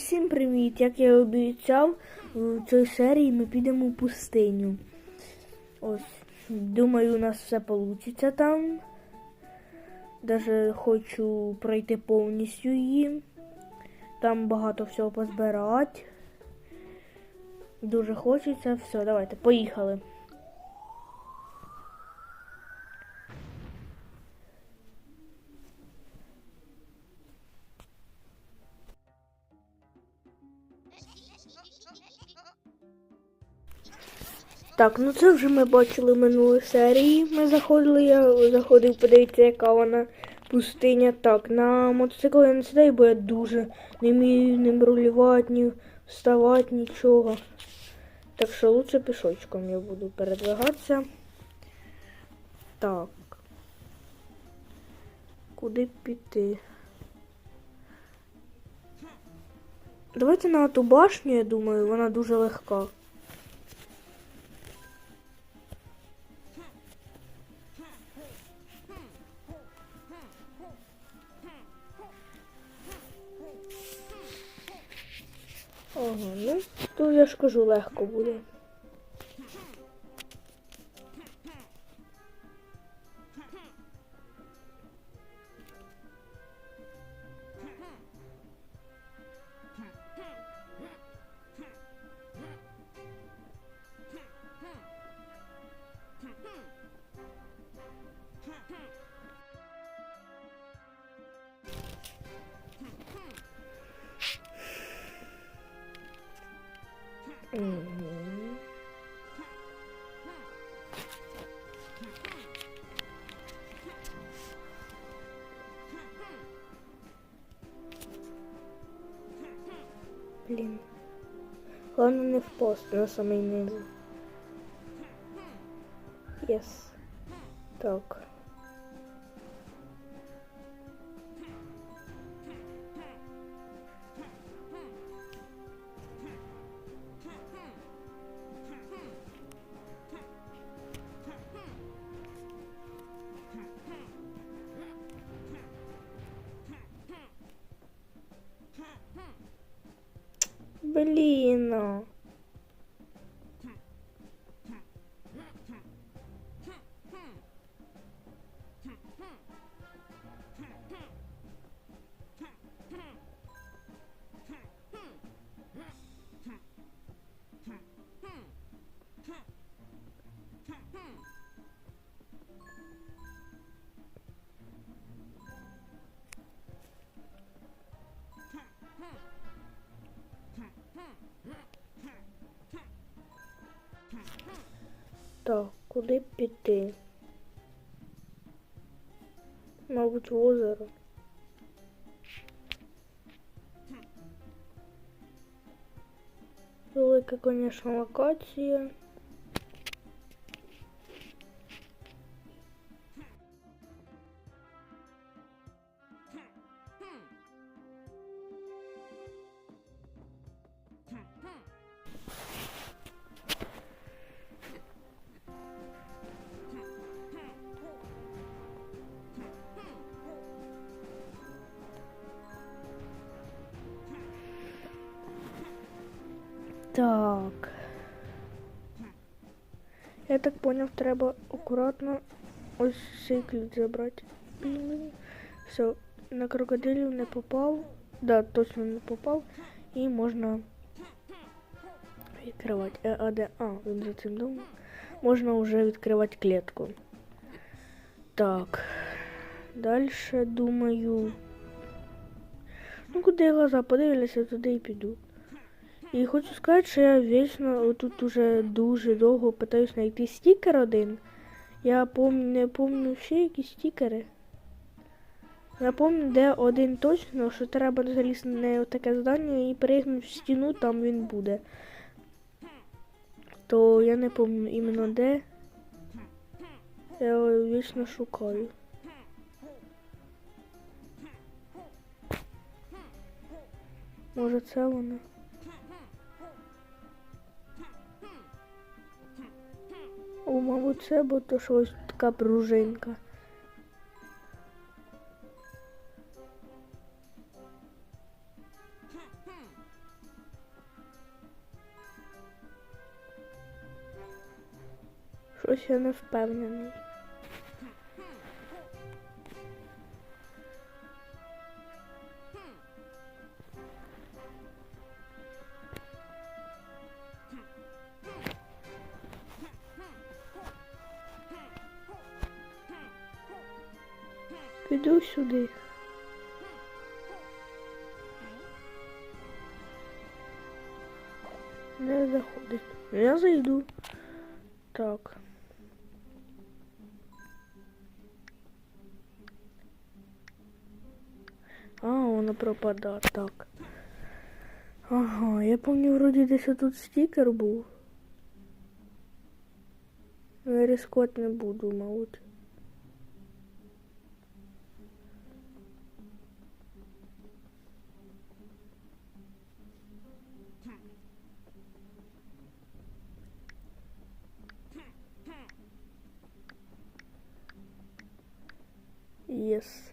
всім привіт! Як я обіцяв, в цій серії ми підемо в пустиню. Ось, думаю, у нас все вийде там. Даже хочу пройти повністю її. Там багато всього позбирати. Дуже хочеться. Все, давайте, поїхали. Так, ну це вже ми бачили минулої серії. Ми заходили, я заходив, подивитися, яка вона пустиня. Так, на мотоцикл я не сідаю, бо я дуже не вмію ним рулювати, ні вставати, нічого. Так що лучше пішочком я буду передвигатися. Так. Куди піти? Давайте на ту башню, я думаю, вона дуже легка. Ага, ну тут я ж кажу, легко буде. Головне не впасти на самий низ. Єс. Так. Куди піти? Мабуть, в озеро. Велика, звісно, локація. Так. Я так поняв, треба акуратно ось цей ключ забрати. Блін. Все, на крокодилів не попав. Да, точно не попав. І можна відкривати. Е, а де? А, він за цим домом. Можна вже відкривати клітку. Так. Дальше думаю. Ну, куди я глаза подивляться, туди і піду. І хочу сказати, що я вічно тут уже дуже довго питаюсь знайти стікер один. Я пом... не пам'ятаю ще якісь стікери. Я пам'ятаю, де один точно, що треба залізти на таке здання і перегнути в стіну, там він буде. То я не пам'ятаю іменно де. Я вічно шукаю. Може це воно? О, мабуть, це буде щось така пружинка. Щось я не впевнений. Сюди. Не заходить. Я зайду. Так. А, воно пропадає, так. Ага, я пам'ятаю, вроді десь тут стікер був. Я рискувати не буду, мабуть. this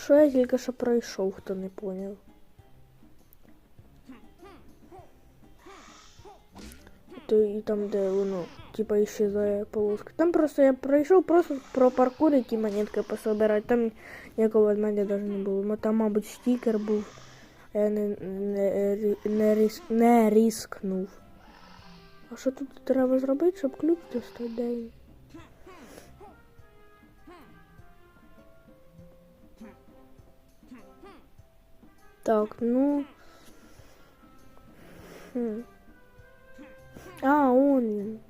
що, я тільки що пройшов, хто не поняв. То і там, де воно, типа, ісчезає полоска. Там просто я пройшов просто про паркурить і монетки пособирати. Там ніякого ведмедя навіть не було. Там, мабуть, стікер був. Я не, не, не, рис, не рискнув. А що тут треба зробити, щоб ключ достати? Так, ну. Хм. А, он.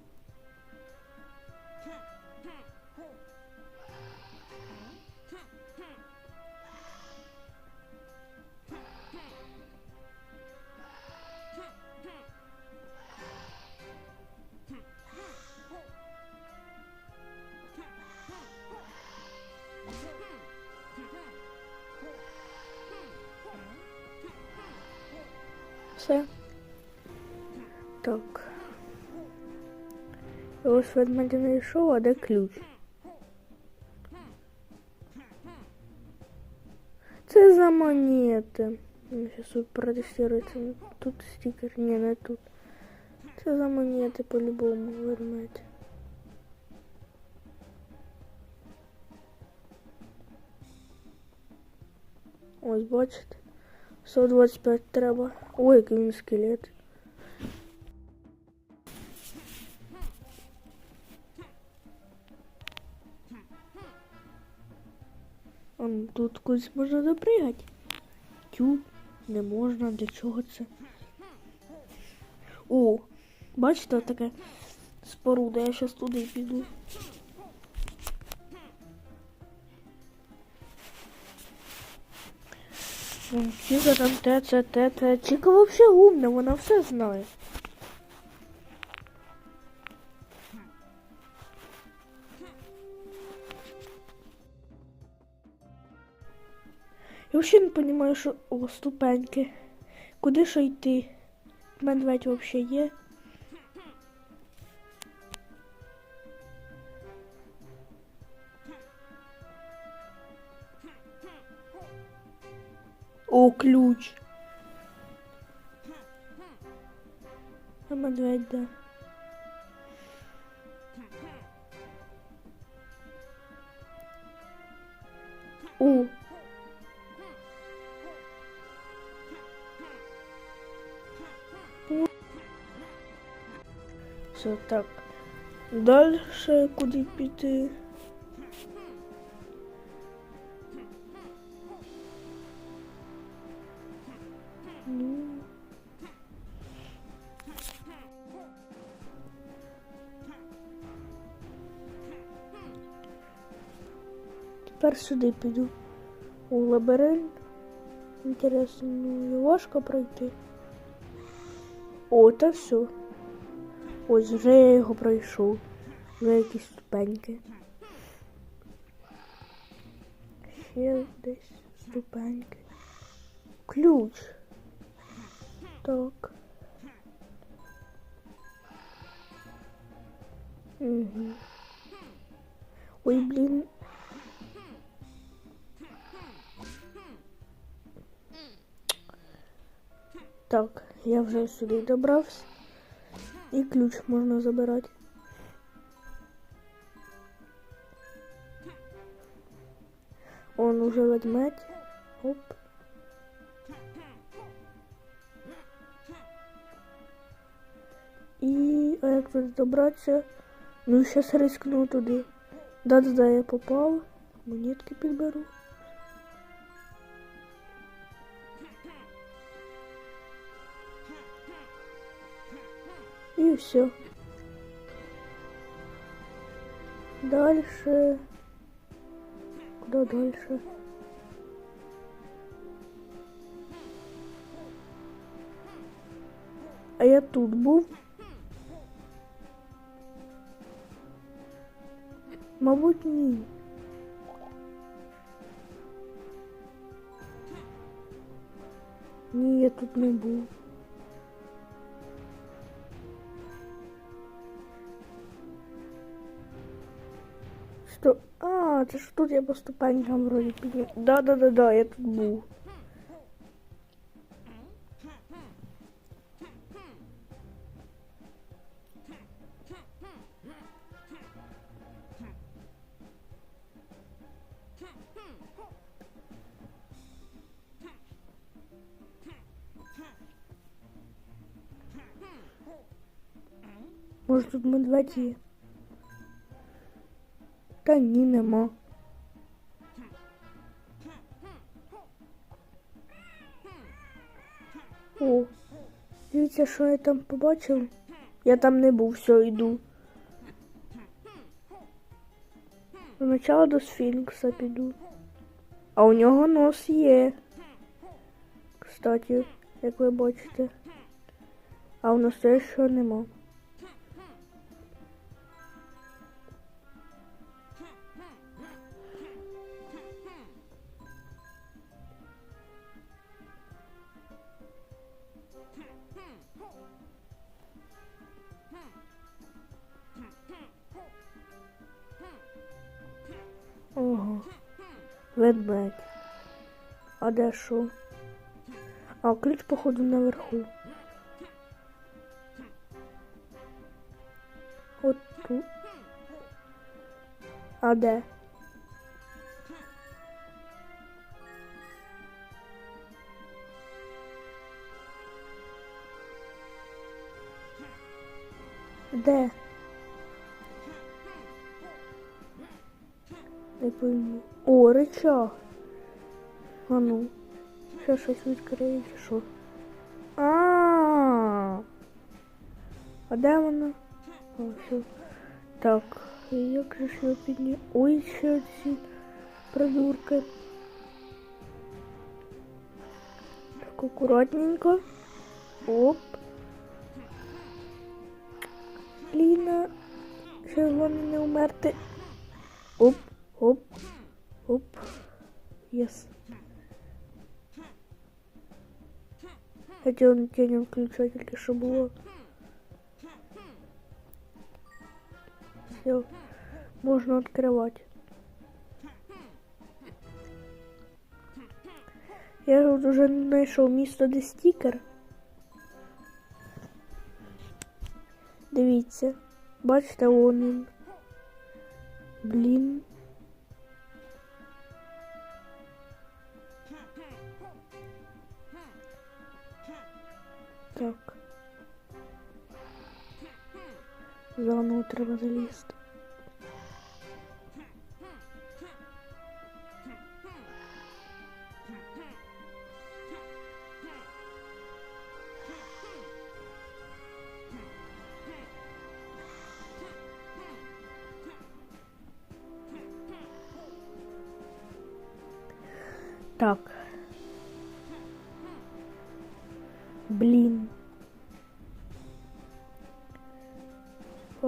Все. Так. Я ось ведмедя не йшов, а де ключ? Це за монети. Сейчас протестируется. Тут стикер. Не, не тут. Це за монети по-любому ведмедь. Ось бачите. 125 треба. Ой, який він скелет. Он тут кудись можна допригати. Тю, не можна, для чого це? О, бачите, таке споруда, я щас туди піду. Чіка там те, це, те, те. Чіка вообще умна, вона все знає. Я вообще не понимаю, що... О, ступеньки. Куди ще йти? Медведь вообще є? ключ. Нам да. У. У. Все так. Дальше куди піти? Тепер сюди піду. У лабіринт. Інтересно, ну важко пройти. О, та все. Ось вже я його пройшов. Вже якісь ступеньки. Ще десь ступеньки. Ключ. Так. Угу. Ой, блін. Так, я вже сюди добрався. І ключ можна забирати. Он уже ведмедь. Оп. І а як тут добратися? Ну, зараз рискну туди. Да-да-да, я попав. Монетки підберу. И все. Дальше. Куда дальше? А я тут був. Мабуть, ні. Ні, я тут не був. А, це ж тут я по ступенькам вроді підняв. Да-да-да-да, я тут був. Може тут медведь є? Та ні, нема. О, дивіться, що я там побачив. Я там не був, все, йду. Спочатку до сфінкса піду. А у нього нос є. Кстати, як ви бачите. А у настоящого нема. Ведмедь. А де що? А ключ, походу, наверху. От тут. А де? Де? Не пойму. О, рычаг. А ну. Сейчас щось відкриє чи що. А, а де вона? О, все. Так, як же ж підні... Ой, ще ці придурки. Так, акуратненько. Оп. Ліна. Ще головне не умерти. Оп, оп, оп. Єс. Хотел тенем включать, тільки що було. Все, можна відкривати. Я тут уже знайшов місто, де стікер. Дивіться, бачите, вон він. Блін. Так. Заново треба. Так. Блін.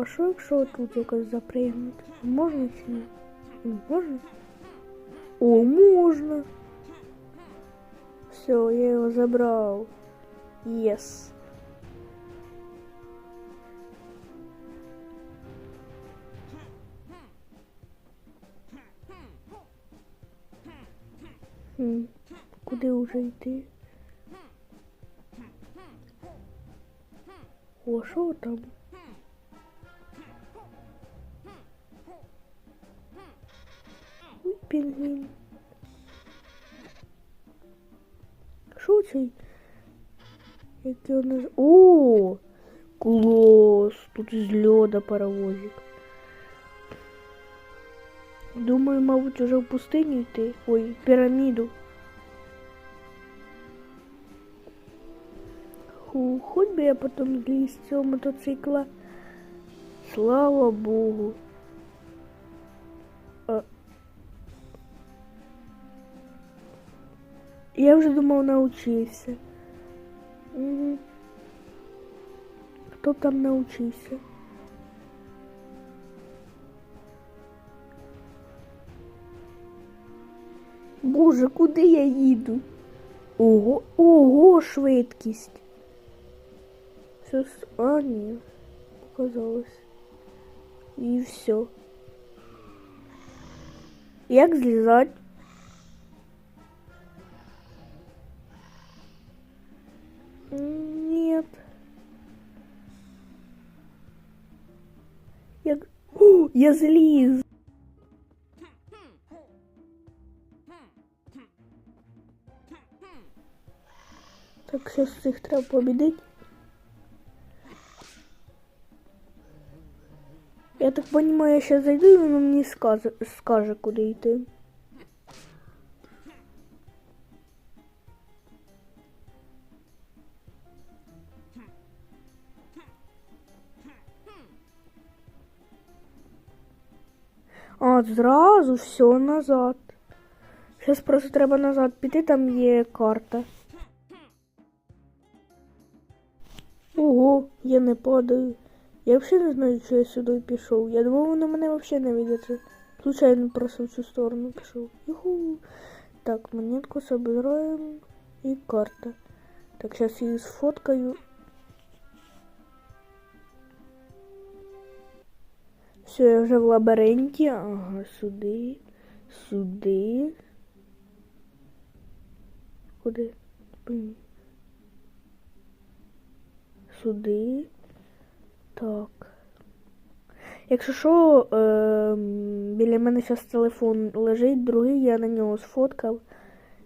А що якщо тут якось запригнути? Можна чи ні? М, Можна? О, можна. Все, я його забрав. Єс. Хм, Куди вже йти? О, що там? Пінгвін. Що це? Як його наз... О! Клас! Тут з льода паровозик. Думаю, мабуть, уже в пустиню йти. Ой, в піраміду. Ху, хоч би я потім зліз цього мотоцикла. Слава Богу. Я вже думав научився. Угу. Хто б там научився? Боже, куди я їду? Ого, ого, швидкість. Все, с- а, ні, показалось. І все. Як злізать? Я зліз. Так, сейчас цих треба победить. Я так понимаю, я сейчас зайду, и он мне скажет, скажет, куда идти. Зразу все назад. Сейчас просто треба назад піти, там є карта. Ого, я не падаю. Я взагалі не знаю, що я сюди пішов. Я думав, воно мене взагалі не видиться. Случайно просто в цю сторону пішов. Юху. Так, монетку собираем. І карта. Так, зараз її сфоткаю. Все, я вже в лабіринті. Ага, сюди. Сюди. Куди? Сюди. Так. Якщо що, е, біля мене зараз телефон лежить, другий я на нього сфоткав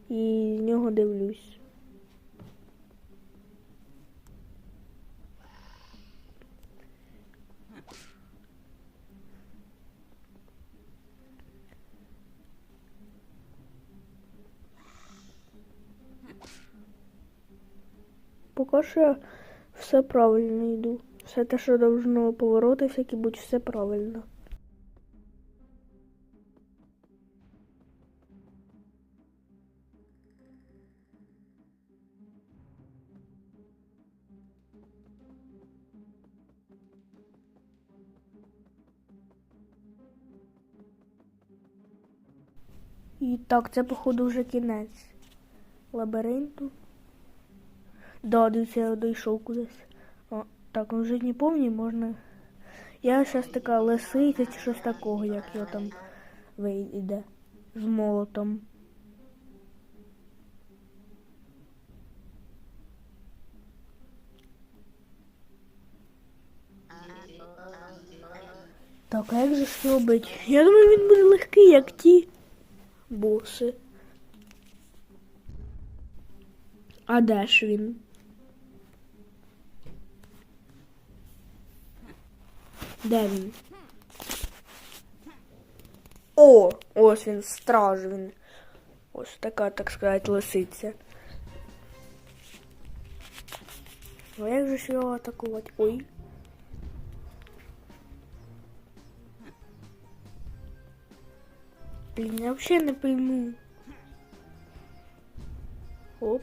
і з нього дивлюсь. Поки що все правильно йду. Все те, що должно повороти, всякі будь все правильно. І так, це походу вже кінець лабіринту. Да, я дійшов кудись. О, так, ну вже не пам'ятаю, можна. Я зараз така лисиця чи щось такого, як його там вийде з молотом. Так, а як же ж робить? Я думаю, він буде легкий, як ті боси. А де ж він? Де він? О! Ось він, страж він. Ось така, так сказати, лисиця. А як же ж його атакувати? Ой. Блін, я взагалі не пойму. Оп.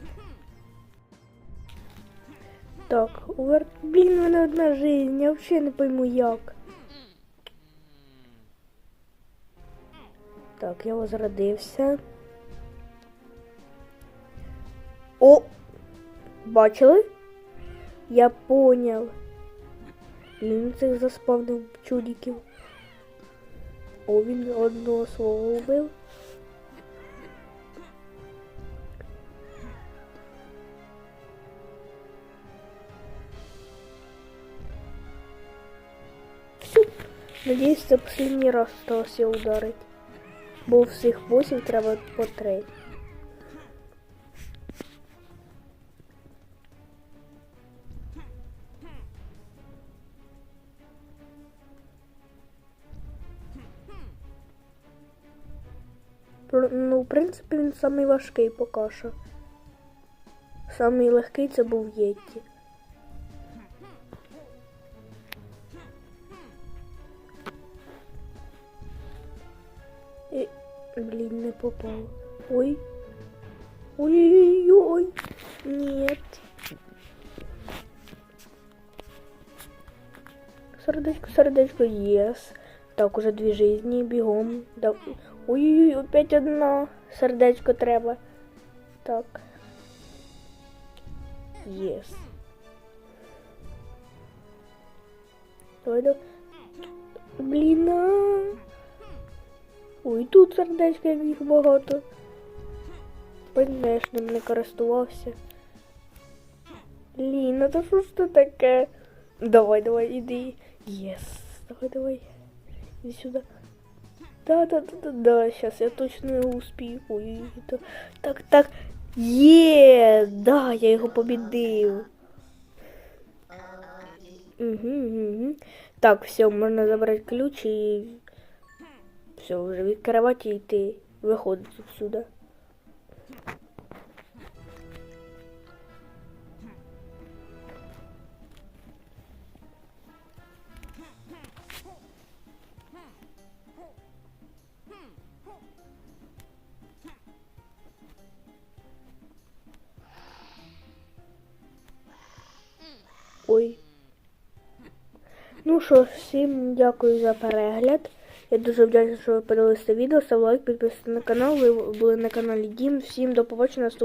Так, увер... Блін, в мене одна жизнь, я взагалі не пойму як. Так, я возродився. О! Бачили? Я поняв. Він цих заспавнив чудиків. О, він одного свого. Всю. Надіюсь, це останній раз сталося ударить. Бо всіх босів треба по три. Про- Ну, в принципі, він самий важкий поки що. Самий легкий це був Єтті. Попав. Ой. Ой-ой-ой. Нет. Сердечко, сердечко, єс. Так, уже дві жизни, бігом. Да. Ой-ой-ой, опять одна. Сердечко треба. Так. Єс. Давай, давай. Блін. Ой, тут сердечко, як їх багато. Поймеш, ним не користувався. Ліна, то що ж це таке? Давай, давай, іди. Єс. Давай, давай. Іди сюди. Да, да, да, да, да, сейчас я точно його успію. Ой, то... так, так. Є, да, я його побідив. Угу, угу. Так, все, можна забрати ключ і все, вже відкривати і йти. Виходити сюди. Ой. Ну що всім дякую за перегляд. Я дуже вдячна, що ви подивилися відео. Став лайк, підписуйтесь на канал. Ви були на каналі Дім. Всім до побачення наступного.